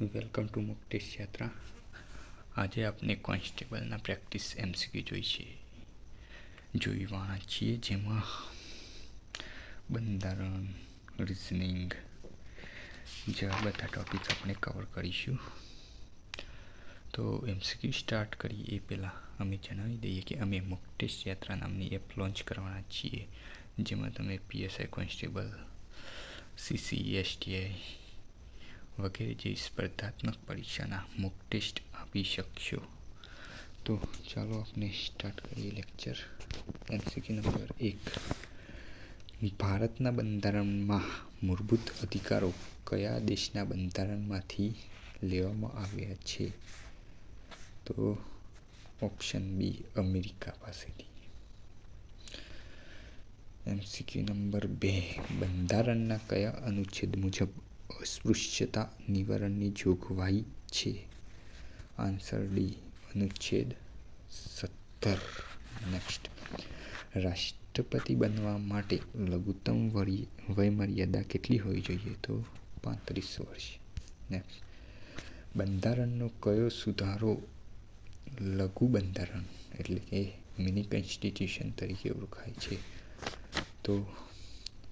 Welcome to મુક્તેશ યાત્રા આજે આપણે કોન્સ્ટેબલના પ્રેક્ટિસ એમસીક્યુ જોઈ છે. જોઈવાના છીએ જેમાં બંધારણ રિઝનિંગ જેવા બધા ટોપિક્સ આપણે કવર કરીશું. તો એમસીક્યુ સ્ટાર્ટ કરીએ એ પહેલાં અમે જણાવી દઈએ કે અમે મુક્તેશ યાત્રા નામની એપ લોન્ચ કરવાના છીએ, જેમાં તમે પીએસઆઈ કોન્સ્ટેબલ સીસી એસટીઆઈ વગેરે જેવી સ્પર્ધાત્મક પરીક્ષાના મોક ટેસ્ટ આપી શકશો. તો ચાલો આપણે સ્ટાર્ટ કરીએ લેક્ચર એમસીક્યુ નંબર એક. ભારતના બંધારણમાં મૂળભૂત અધિકારો કયા દેશના બંધારણમાંથી લેવામાં આવ્યા છે? તો ઓપ્શન બી અમેરિકા પાસેથી. એમસીક્યુ નંબર બે. બંધારણના કયા અનુચ્છેદ મુજબ અસ્પૃશ્યતા નિવારણની જોગવાઈ છે. આન્સર ડી, અનુચ્છેદ સત્તર. નેક્સ્ટ રાષ્ટ્રપતિ બનવા માટે લઘુત્તમ વયમર્યાદા કેટલી હોવી જોઈએ? તો પાંત્રીસ વર્ષ. નેક્સ્ટ બંધારણનો કયો સુધારો? લઘુ બંધારણ એટલે કે મિની કોન્સ્ટિટ્યુશન તરીકે ઓળખાય છે. તો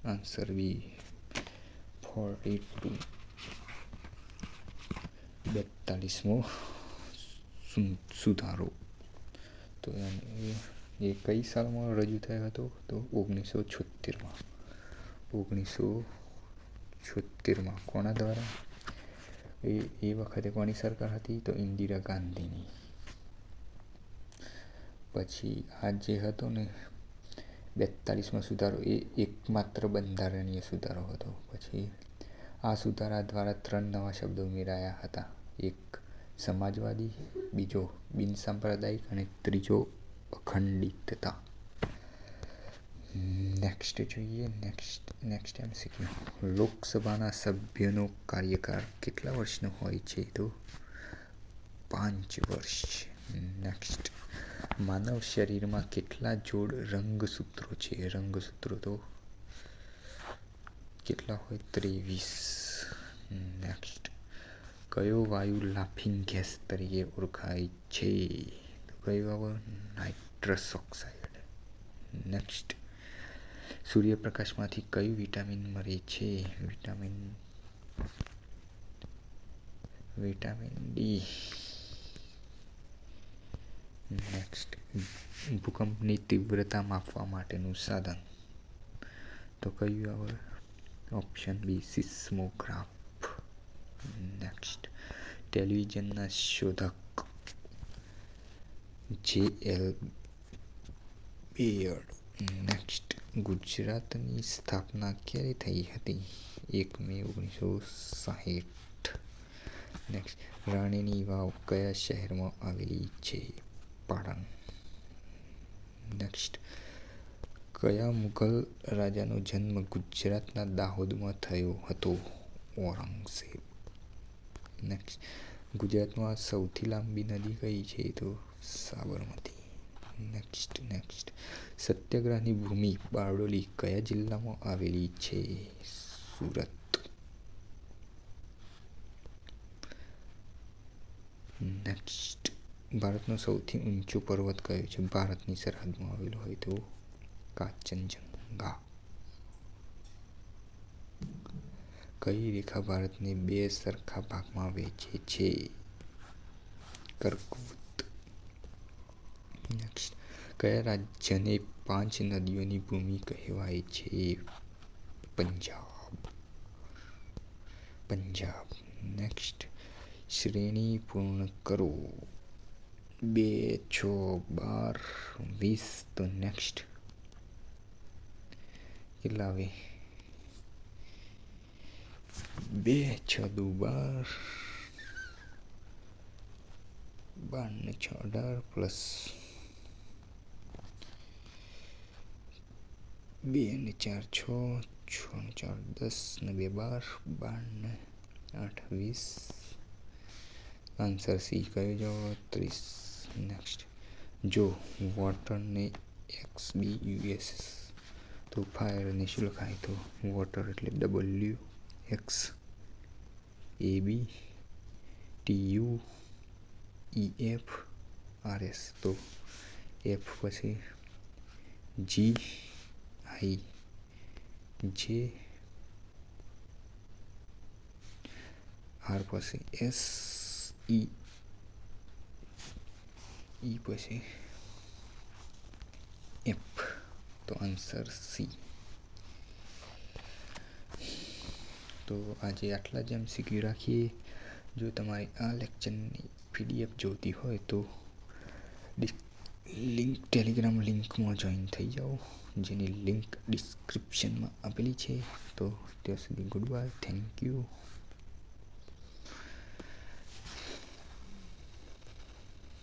આન્સર બી ફોર્ટી ટુ બેતાલીસમો. સુધારો. તો એ કઈ સાલમાં રજૂ થયો હતો? તો ઓગણીસો છોતેરમાં ઓગણીસો છોતેરમાં કોના દ્વારા? એ એ વખતે કોની સરકાર હતી? તો ઇન્દિરા ગાંધીની. પછી આ જે હતો ને બેતાલીસમાં સુધારો, એ એકમાત્ર બંધારણીય સુધારો હતો. પછી આ સુધારા દ્વારા ત્રણ નવા શબ્દો ઉમેરાયા હતા. એક સમાજવાદી, બીજો બિનસાંપ્રદાયિક અને ત્રીજો અખંડિતતા. નેક્સ્ટ જોઈએ નેક્સ્ટ નેક્સ્ટ એમસીક્યુ લોકસભાના સભ્યનો કાર્યકાળ કેટલા વર્ષનો હોય છે? તો પાંચ વર્ષ નેક્સ્ટ માનવ શરીરમાં કેટલા જોડ રંગસૂત્રો છે? રંગસૂત્રો તો કેટલા હોય? ત્રેવીસ. નેક્સ્ટ કયો વાયુ લાફિંગ ગેસ તરીકે ઓળખાય છે? તો કયો વાયુ નાઇટ્રસ ઓક્સાઇડ નેક્સ્ટ સૂર્યપ્રકાશમાંથી કયું વિટામિન મળે છે? વિટામિન. વિટામિન ડી નેક્સ્ટ ભૂકંપની તીવ્રતા માપવા માટેનું સાધન. તો કયું આવે? Option B seismograph. નેક્સ્ટ ટેલિવિઝનના શોધક. જે એલ બેયર્ડ નેક્સ્ટ ગુજરાતની સ્થાપના ક્યારે થઈ હતી? એક મે ઓગણીસો સાહીઠ. નેક્સ્ટ રાણીની વાવ કયા શહેરમાં આવેલી છે? પાટણ નેક્સ્ટ કયા મુઘલ રાજાનો જન્મ ગુજરાતના દાહોદમાં થયો હતો? ઔરંગઝેબ. નેક્સ્ટ ગુજરાતમાં સૌથી લાંબી નદી કઈ છે તો? સાબરમતી. નેક્સ્ટ નેક્સ્ટ સત્યાગ્રહની ભૂમિ બારડોલી કયા જિલ્લામાં આવેલી છે? સુરત. નેક્સ્ટ ભારતનો સૌથી ઊંચો પર્વત કયો છે? ભારતની સરહદમાં આવેલો હોય તો કાચનજંગા. કઈ રેખા ભારતને બે સરખા ભાગમાં વહેંચે છે? કર્કવૃત નેક્સ્ટ કયા રાજ્યને પાંચ નદીઓની ભૂમિ કહેવાય છે? પંજાબ. પંજાબ. નેક્સ્ટ શ્રેણી પૂર્ણ કરો. બે છ બાર, વીસ તો નેક્સ્ટ કેટલા આવે? બે છ દુ બાર બાર ને છ અઢાર પ્લસ બે ને ચાર છ છ ને ચાર દસ ને બે બાર બાર ને આઠ વીસ. આન્સર સી કયો જવાબ ત્રીસ. નેક્સ્ટ જો વોટરને એક્સ બી યુએસ તો ફાયરને શું લખાય તો વોટર એટલે W X A B T U E F R S તો એફ પછી જી આઈ જે આર પછી એસ ઈ ઈ પછી એપ તો આન્સર સી તો આજે આટલા જ એમસીક્યુ રાખીએ જો તમારી આ લેક્ચરની પીડીએફ જોઈતી હોય તો લિંક ટેલિગ્રામ લિંકમાં જોઈન થઈ જાઓ જેની લિંક ડિસ્ક્રિપ્શનમાં આપેલી છે તો ત્યાં સુધી ગુડ બાય થેન્ક યુ